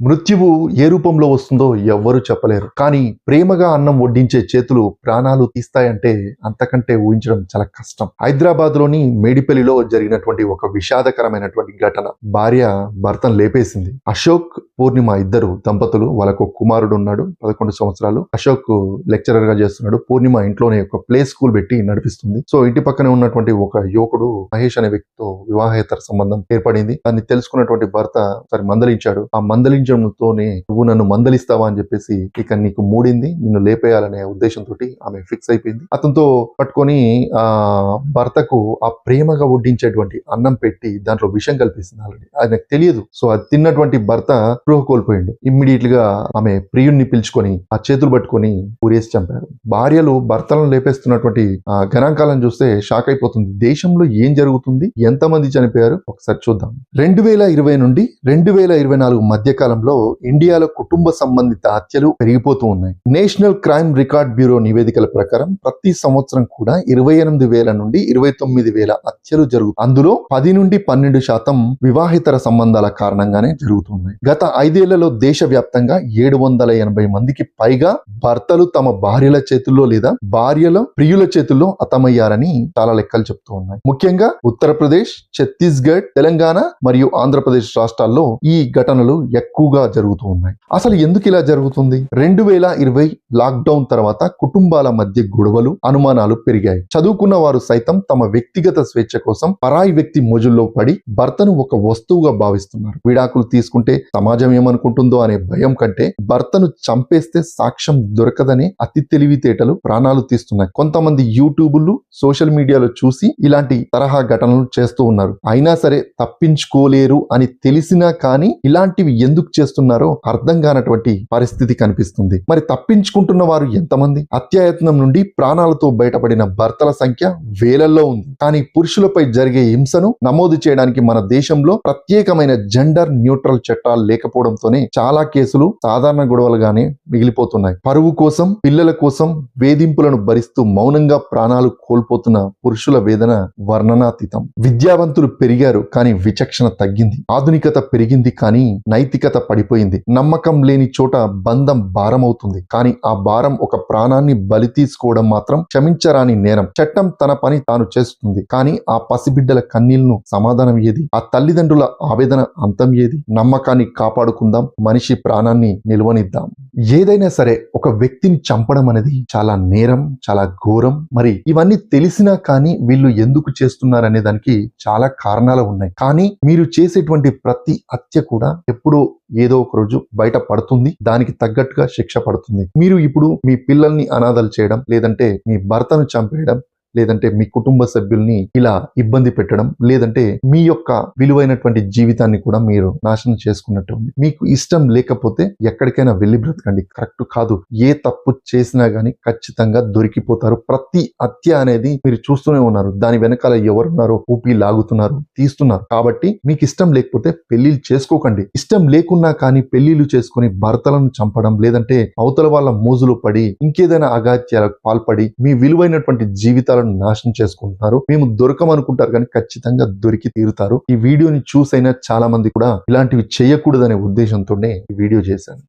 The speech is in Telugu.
మృత్యువు ఏ రూపంలో వస్తుందో ఎవ్వరూ చెప్పలేరు. కానీ ప్రేమగా అన్నం వడ్డించే చేతులు ప్రాణాలు తీస్తాయంటే అంతకంటే ఊహించడం చాలా కష్టం. హైదరాబాద్లోని మేడిపల్లిలో జరిగినటువంటి ఒక విషాదకరమైనటువంటి ఘటన. భార్య భర్తను లేపేసింది. అశోక్ పూర్ణిమ ఇద్దరు దంపతులు వాళ్ళకు ఒక కుమారుడు ఉన్నాడు పదకొండు సంవత్సరాలు. అశోక్ లెక్చరర్గా చేస్తున్నాడు. పూర్ణిమ ఇంట్లోనే ఒక ప్లే స్కూల్ పెట్టి నడిపిస్తుంది. సో ఇంటి పక్కనే ఉన్నటువంటి ఒక యువకుడు మహేష్ అనే వ్యక్తితో వివాహేతర సంబంధం ఏర్పడింది. దాన్ని తెలుసుకున్నటువంటి భర్త సరే మందలించాడు. ఆ మందలించడంతోనే నువ్వు నన్ను మందలిస్తావా అని చెప్పేసి ఇక నీకు మూడింది. నిన్ను లేపేయాలనే ఉద్దేశంతో ఆమె ఫిక్స్ అయిపోయింది. అతనితో పట్టుకొని ఆ భర్తకు ఆ ప్రేమగా వడ్డించేటువంటి అన్నం పెట్టి దాంట్లో విషం కల్పిస్తుంది ఆల్రెడీ. ఆయనకు తెలియదు. సో అది తిన్నటువంటి భర్త స్పృహ కోల్పోయిండు. ఇమ్మీడియట్గా ఆమె ప్రియుణ్ణి పిలుచుకొని ఆ చేతులు పట్టుకొని ఊరేసి చంపారు. భార్యలు భర్తలను లేపేస్తున్నటువంటి ఆ గణాంకాలను చూస్తే షాక్ అయిపోతుంది. దేశంలో ఏం జరుగుతుంది? ఎంతమంది చనిపోయారు? ఒకసారి చూద్దాం. రెండు వేల ఇరవై నుండి రెండు వేల ఇరవై నాలుగు మధ్య కాలంలో ఇండియాలో కుటుంబ సంబంధిత హత్యలు పెరిగిపోతూ ఉన్నాయి. నేషనల్ క్రైమ్ రికార్డ్ బ్యూరో నివేదికల ప్రకారం ప్రతి సంవత్సరం కూడా ఇరవై ఎనిమిది వేల నుండి ఇరవై తొమ్మిది వేల హత్యలు జరుగుతాయి అందులో పది నుండి పన్నెండు శాతం వివాహితర సంబంధాల కారణంగానే జరుగుతున్నాయి. గత ఐదేళ్ళలో దేశవ్యాప్తంగా ఏడు వందల ఎనభై మందికి పైగా భర్తలు తమ భార్యల చేతుల్లో లేదా భార్యల ప్రియుల చేతుల్లో హతమయ్యారని చాలా లెక్కలు చెప్తూ ఉన్నాయి. ముఖ్యంగా ఉత్తరప్రదేశ్ ఛత్తీస్గఢ్ తెలంగాణ మరియు ఆంధ్రప్రదేశ్ రాష్ట్రాల్లో ఈ ఘటనలు ఎక్కువగా జరుగుతూ ఉన్నాయి. అసలు ఎందుకు ఇలా జరుగుతుంది? రెండు వేల ఇరవై లాక్డౌన్ తర్వాత కుటుంబాల మధ్య గొడవలు అనుమానాలు పెరిగాయి. చదువుకున్న వారు సైతం తమ వ్యక్తిగత స్వేచ్ఛ కోసం పరాయి వ్యక్తి మోజుల్లో పడి భర్తను ఒక వస్తువుగా భావిస్తున్నారు. విడాకులు తీసుకుంటే సమాజం ఏమనుకుంటుందో అనే భయం కంటే భర్తను చంపేస్తే సాక్ష్యం దొరకదనే అతి తెలివితేటలు ప్రాణాలు తీస్తున్నాయి. కొంతమంది యూట్యూబులు సోషల్ మీడియాలో చూసి ఇలాంటి తరహా ఘటనలు చేస్తూ ఉన్నారు. అయినా సరే తప్పించుకోలేరు అని తెలిసినా కానీ ఇలాంటివి ఎందుకు చేస్తున్నారో అర్థం కానటువంటి పరిస్థితి కనిపిస్తుంది. మరి తప్పించుకుంటున్న వారు ఎంతమంది? అత్యాయత్నం నుండి ప్రాణాలతో బయటపడిన భర్తల సంఖ్య వేలల్లో ఉంది. కానీ పురుషులపై జరిగే హింసను నమోదు చేయడానికి మన దేశంలో ప్రత్యేకమైన జెండర్ న్యూట్రల్ చట్టాలు లేకపోతే లేకపోవడంతోనే చాలా కేసులు సాధారణ గొడవలుగానే మిగిలిపోతున్నాయి. పరువు కోసం పిల్లల కోసం వేధింపులను భరిస్తూ మౌనంగా ప్రాణాలు కోల్పోతున్న పురుషుల వేదన వర్ణనాతీతం. విద్యావంతులు పెరిగారు కానీ విచక్షణ తగ్గింది. ఆధునికత పెరిగింది కానీ నైతికత పడిపోయింది. నమ్మకం లేని చోట బంధం భారం అవుతుంది కానీ ఆ భారం ఒక ప్రాణాన్ని బలి తీసుకోవడం మాత్రం క్షమించరాని నేరం. చట్టం తన పని తాను చేస్తుంది. కానీ ఆ పసిబిడ్డల కన్నీళ్ళను సమాధానం ఏది? ఆ తల్లిదండ్రుల ఆవేదన అంతం ఏది? నమ్మకాన్ని కాపాడు కాపాడుకుందాం మనిషి ప్రాణాన్ని నిల్వనిద్దాం. ఏదైనా సరే ఒక వ్యక్తిని చంపడం అనేది చాలా నేరం చాలా ఘోరం. మరి ఇవన్నీ తెలిసినా కానీ వీళ్ళు ఎందుకు చేస్తున్నారనే దానికి చాలా కారణాలు ఉన్నాయి. కానీ మీరు చేసేటువంటి ప్రతి హత్య కూడా ఎప్పుడో ఏదో ఒక రోజు బయట పడుతుంది దానికి తగ్గట్టుగా శిక్ష పడుతుంది. మీరు ఇప్పుడు మీ పిల్లల్ని అనాథలు చేయడం లేదంటే మీ భర్తను చంపేయడం లేదంటే మీ కుటుంబ సభ్యుల్ని ఇలా ఇబ్బంది పెట్టడం లేదంటే మీ యొక్క విలువైనటువంటి జీవితాన్ని కూడా మీరు నాశనం చేసుకున్నట్టు ఉంది. మీకు ఇష్టం లేకపోతే ఎక్కడికైనా వెళ్ళి బ్రతకండి. కరెక్ట్ కాదు. ఏ తప్పు చేసినా గానీ ఖచ్చితంగా దొరికిపోతారు. ప్రతి హత్య అనేది మీరు చూస్తూనే ఉన్నారు. దాని వెనకాల ఎవరున్నారో ఊపి లాగుతున్నారు తీస్తున్నారు. కాబట్టి మీకు ఇష్టం లేకపోతే పెళ్ళిళ్ళు చేసుకోకండి. ఇష్టం లేకున్నా కానీ పెళ్ళిళ్ళు చేసుకుని భర్తలను చంపడం లేదంటే అవతల వాళ్ళ మోజులు పడి ఇంకేదైనా అగాత్యాలకు పాల్పడి మీ విలువైనటువంటి జీవితాలను నాశనం చేసుకుంటున్నారు. మేము దొరకమనుకుంటారు కానీ ఖచ్చితంగా దొరికి తీరుతారు. ఈ వీడియోని చూసైనా చాలా మంది కూడా ఇలాంటివి చేయకూడదనే ఉద్దేశంతోనే ఈ వీడియో చేశాను.